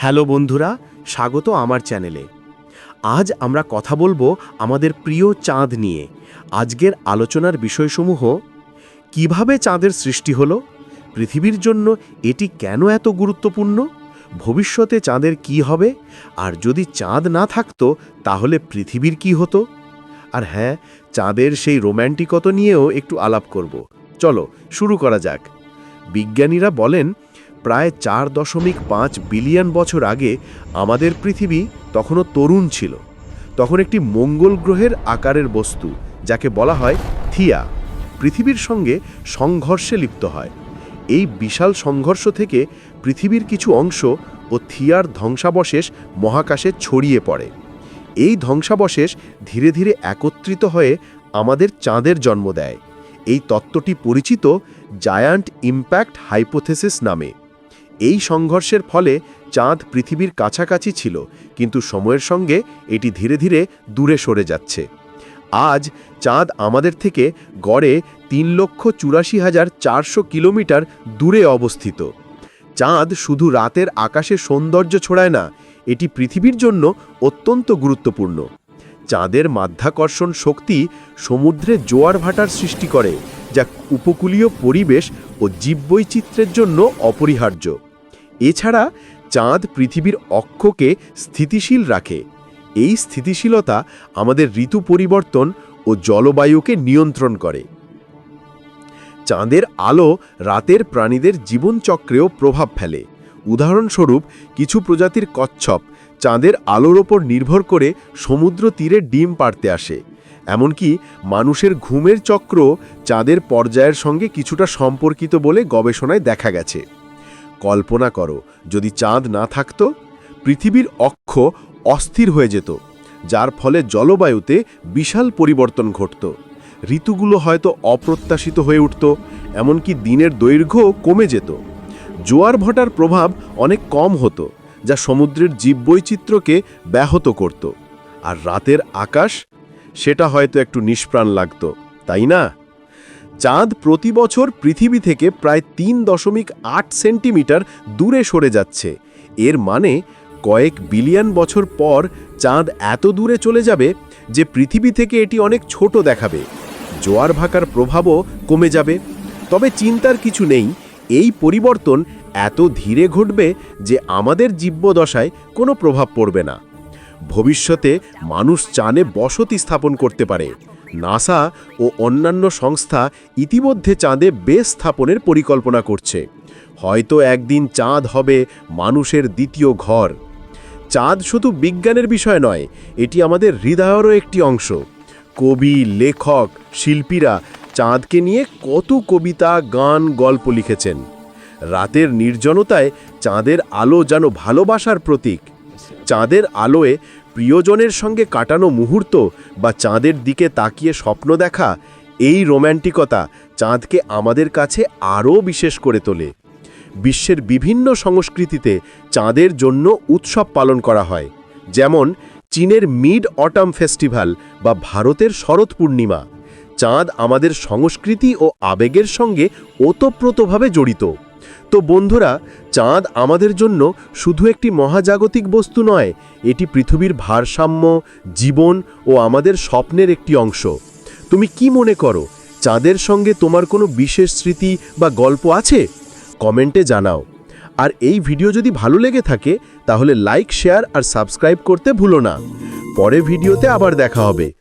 Hello বন্ধুরা, স্বাগত আমার চ্যানেলে। আজ আমরা কথা বলব আমাদের প্রিয় চাঁদ নিয়ে। আজকের আলোচনার বিষয়সমূহ, কীভাবে চাঁদের সৃষ্টি হলো, পৃথিবীর জন্য এটি কেন এত গুরুত্বপূর্ণ, ভবিষ্যতে চাঁদের কি হবে, আর যদি চাঁদ না থাকতো তাহলে পৃথিবীর কি হতো? আর হ্যাঁ চাঁদের সেই রোম্যান্টিকতা নিয়েও একটু আলাপ করব। চলো, শুরু করা যাক। বিজ্ঞানীরা বলেন প্রায় চার দশমিক পাঁচ বিলিয়ন বছর আগে আমাদের পৃথিবী তখনও তরুণ ছিল। তখন একটি মঙ্গল গ্রহের আকারের বস্তু, যাকে বলা হয় থিয়া। পৃথিবীর সঙ্গে সংঘর্ষে লিপ্ত হয়। এই বিশাল সংঘর্ষ থেকে পৃথিবীর কিছু অংশ ও থিয়ার ধ্বংসাবশেষ মহাকাশে ছড়িয়ে পড়ে। এই ধ্বংসাবশেষ ধীরে ধীরে একত্রিত হয়ে আমাদের চাঁদের জন্ম দেয়। এই তত্ত্বটি পরিচিত জায়ান্ট ইম্প্যাক্ট হাইপোথেসিস নামে। এই সংঘর্ষের ফলে চাঁদ পৃথিবীর কাছাকাছি ছিল, কিন্তু সময়ের সঙ্গে এটি ধীরে ধীরে দূরে সরে যাচ্ছে। আজ চাঁদ আমাদের থেকে গড়ে তিন লক্ষ চুরাশি হাজার চারশো কিলোমিটার দূরে অবস্থিত। চাঁদ শুধু রাতের আকাশে সৌন্দর্য ছড়ায় না, এটি পৃথিবীর জন্য অত্যন্ত গুরুত্বপূর্ণ। চাঁদের মাধ্যাকর্ষণ শক্তি সমুদ্রে জোয়ার ভাটার সৃষ্টি করে, যা উপকূলীয় পরিবেশ ও জীববৈচিত্র্যের জন্য অপরিহার্য। এছাড়া চাঁদ পৃথিবীর অক্ষকে স্থিতিশীল রাখে। এই স্থিতিশীলতা আমাদের ঋতু পরিবর্তন ও জলবায়ুকে নিয়ন্ত্রণ করে। চাঁদের আলো রাতের প্রাণীদের জীবনচক্রেও প্রভাব ফেলে। উদাহরণস্বরূপ, কিছু প্রজাতির কচ্ছপ চাঁদের আলোর ওপর নির্ভর করে সমুদ্র তীরে ডিম পাড়তে আসে। এমনকি মানুষের ঘুমের চক্র চাঁদের পর্যায়ের সঙ্গে কিছুটা সম্পর্কিত বলে গবেষণায় দেখা গেছে। কল্পনা করো, যদি চাঁদ না থাকতো, পৃথিবীর অক্ষ অস্থির হয়ে যেত, যার ফলে জলবায়ুতে বিশাল পরিবর্তন ঘটত। ঋতুগুলো হয়তো অপ্রত্যাশিত হয়ে উঠত, এমনকি দিনের দৈর্ঘ্য কমে যেত। জোয়ার ভটার প্রভাব অনেক কম হতো, যা সমুদ্রের জীববৈচিত্র্যকে ব্যাহত করত। আর রাতের আকাশ, সেটা হয়তো একটু নিষ্প্রাণ লাগত, তাই না? চাঁদ প্রতি বছর পৃথিবী থেকে প্রায় তিন দশমিক আট সেন্টিমিটার দূরে সরে যাচ্ছে। এর মানে কয়েক বিলিয়ন বছর পর চাঁদ এত দূরে চলে যাবে যে পৃথিবী থেকে এটি অনেক ছোট দেখাবে। জোয়ার ভাকার প্রভাবও কমে যাবে। তবে চিন্তার কিছু নেই, এই পরিবর্তন এত ধীরে ঘটবে যে আমাদের জীব্যদশায় কোনো প্রভাব পড়বে না। ভবিষ্যতে মানুষ চানে বসতি স্থাপন করতে পারে। নাসা ও অন্যান্য সংস্থা ইতিমধ্যে চাঁদে বেশ স্থাপনের পরিকল্পনা করছে। হয়তো একদিন চাঁদ হবে মানুষের দ্বিতীয় ঘর। চাঁদ শুধু বিজ্ঞানের বিষয় নয়, এটি আমাদের হৃদয়েরও একটি অংশ। কবি, লেখক, শিল্পীরা চাঁদকে নিয়ে কত কবিতা, গান, গল্প লিখেছেন। রাতের নির্জনতায় চাঁদের আলো যেন ভালোবাসার প্রতীক। চাঁদের আলোয় প্রিয়জনের সঙ্গে কাটানো মুহূর্ত বা চাঁদের দিকে তাকিয়ে স্বপ্ন দেখা, এই রোম্যান্টিকতা চাঁদকে আমাদের কাছে আরও বিশেষ করে তোলে। বিশ্বের বিভিন্ন সংস্কৃতিতে চাঁদের জন্য উৎসব পালন করা হয়, যেমন চীনের মিড অটাম ফেস্টিভ্যাল বা ভারতের শরৎ পূর্ণিমা। চাঁদ আমাদের সংস্কৃতি ও আবেগের সঙ্গে ওতপ্রোতভাবে জড়িত। তো বন্ধুরা, চাঁদ আমাদের জন্য শুধু একটি মহাজাগতিক বস্তু নয়, এটি পৃথিবীর ভারসাম্য, জীবন ও আমাদের স্বপ্নের একটি অংশ। তুমি কি মনে করো, চাঁদের সঙ্গে তোমার কোনো বিশেষ স্মৃতি বা গল্প আছে? কমেন্টে জানাও। আর এই ভিডিও যদি ভালো লেগে থাকে, তাহলে লাইক, শেয়ার আর সাবস্ক্রাইব করতে ভুলো না। পরে ভিডিওতে আবার দেখা হবে।